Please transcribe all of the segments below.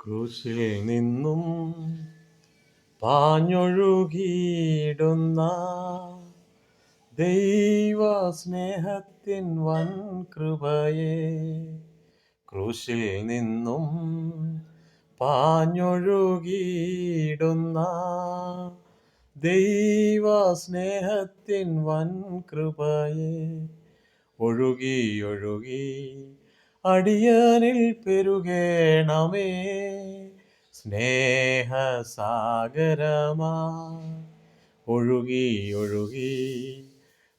ക്രൂശിൽ നിന്നും പാഞ്ഞൊഴുകിയിടുന്ന ദൈവ സ്നേഹത്തിൻ വൻ കൃപയെ ക്രൂശിൽ നിന്നും പാഞ്ഞൊഴുകിയിടുന്ന ദൈവ സ്നേഹത്തിൻ വൻ കൃപയെ ഒഴുകി ഒഴുകി അടിയനിൽ പെരുകേണമേ. സ്നേഹസാഗരമാ. ഒഴുകി ഒഴുകി.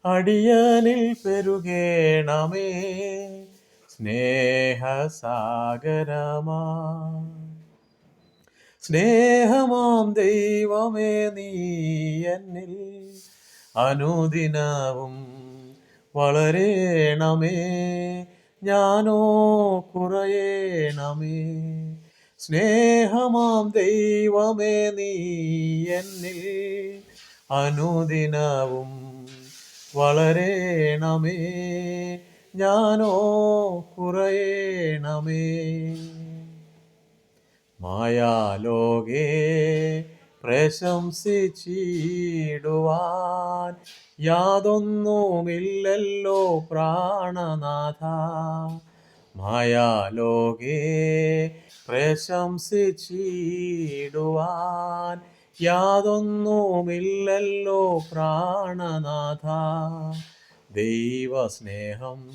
അടിയനിൽ പെരുകേണമേ. സ്നേഹസാഗരമാ. സ്നേഹമാം ദൈവമേ നീ എന്നിൽ അനുദിനവും വളരേണമേ. ഞാനോ കുറയേണമേ സ്നേഹമാം ദൈവമേ നീ എന്നിൽ അനുദിനവും വളരേണമേ ഞാനോ കുറയേണമേ മായാലോകേ പ്രശംസിച്ചിടുവാൻ യാതൊന്നുമില്ലല്ലോ പ്രാണനാഥ. മായാലോകേ പ്രശംസിച്ചിടുവാൻ യാതൊന്നുമില്ലല്ലോ പ്രാണനാഥ. ദൈവസ്നേഹം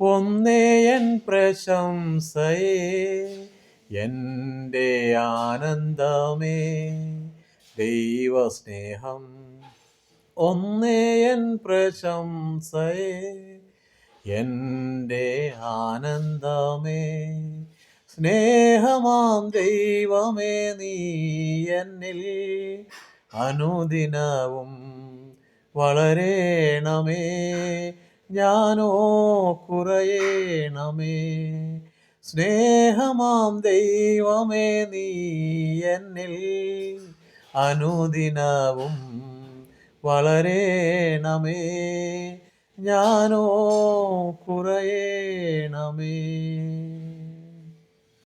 ഒന്നേയൻ പ്രശംസയേ. എന്റെ ആനന്ദമേ ദൈവസ്നേഹം ഒന്നേ എൻ പ്രശംസയേ. എന്റെ ആനന്ദമേ സ്നേഹമാം ദൈവമേ നീ എന്നിൽ അനുദിനവും വളരേണമേ. ഞാനോ കുറയേണമേ. സ്നേഹമാം ദൈവമേ നീ എന്നിൽ അനുദിനവും വളരേണമേ. ഞാനോ